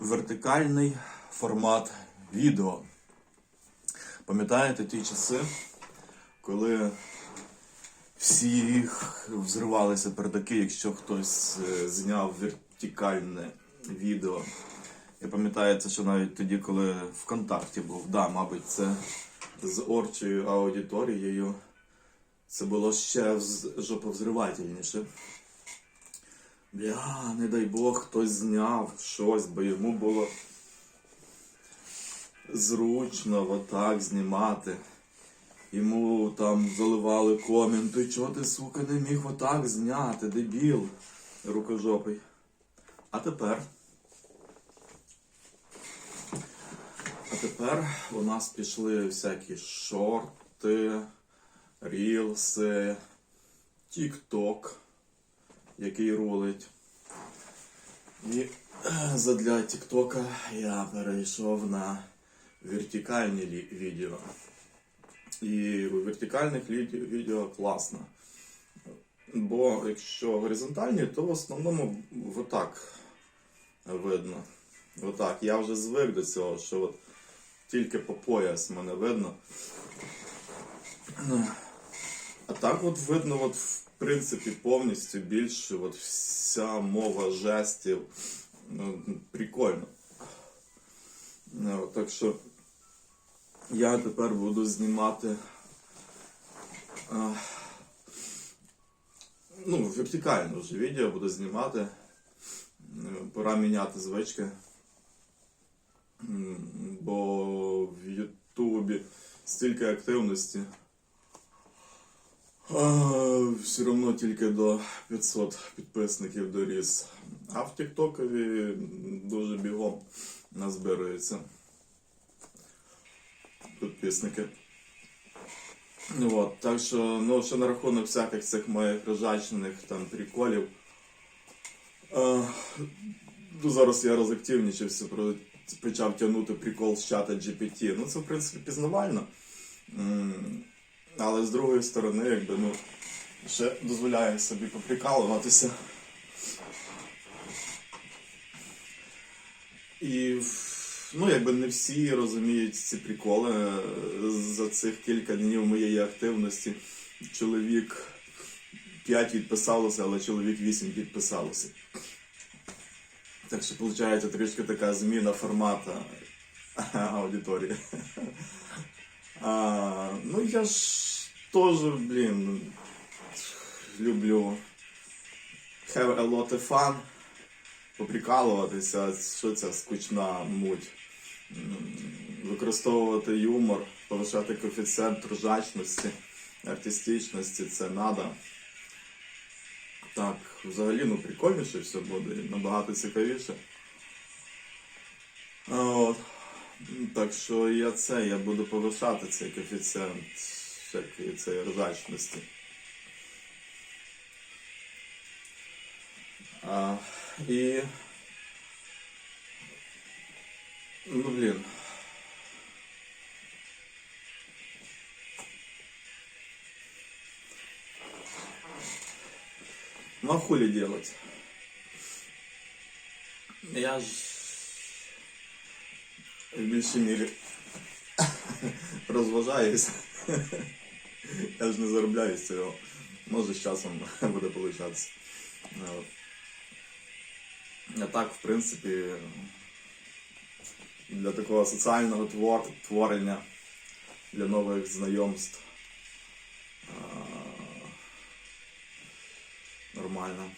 вертикальний формат відео. Пам'ятаєте ті часи, коли всіх взривалися передаки, якщо хтось е, зняв вертикальне відео. Я пам'ятаю це, що навіть тоді, коли ВКонтакті був, да, мабуть, це з орчою аудиторією. Це було ще жоповзривательніше. Бля, не дай Бог, хтось зняв щось, бо йому було зручно отак знімати. Йому там заливали коменти, чого ти, сука, не міг отак зняти, дебіл, рукожопий. А тепер. А тепер у нас пішли всякі шорти, рілси, тік-ток, який рулить. І е, задля тік-тока я перейшов на вертикальні відео. І у вертикальних відео класно. Бо якщо горизонтальні, то в основному отак видно. Отак. Я вже звик до цього, що от тільки по пояс мене видно. А так от видно, от, в принципі, повністю більше от вся мова жестів. Ну, прикольно. Ну, Так що я тепер буду знімати. а, Ну, вертикально вже відео буду знімати. Е, Пора міняти звички. Бо в Ютубі стільки активності. Все одно тільки до 500 підписників доріс. А в Тіктокові дуже бігом назбирується підписники. От, так що, ну, ще на рахунок всяких цих моїх рожачних там приколів. А, ну, зараз я розактивнічився, почав тягнути прикол з чата GPT. Ну, це, в принципі, пізнавально. Але з другої сторони, якби, ну, ще дозволяє собі поприкалуватися. І ну, якби не всі розуміють ці приколи. За цих кілька днів моєї активності чоловік 5 відписалося, але чоловік 8 підписалося. Так що виходить трішки така зміна формату аудиторії. А, ну я ж теж, блін, люблю have a lot of fun, поприкалуватися, що ця скучна муть. Використовувати юмор, повишати коефіцієнт ржачності, артистичності, це надо. Так, взагалі, ну прикольніше все буде, набагато цікавіше. От. Так що я це, я буду повишати цей коефіцієнт всякої цієї ржачності. А, і. Ну, блін. Ну, а хули делать? Я ж в більшій мірі розважаюсь. Я ж не заробляю з цього. Може з часом буде получатися. Ну. А так, в принципі, для такого соціального твор, творення, для нових знайомств. Нормально.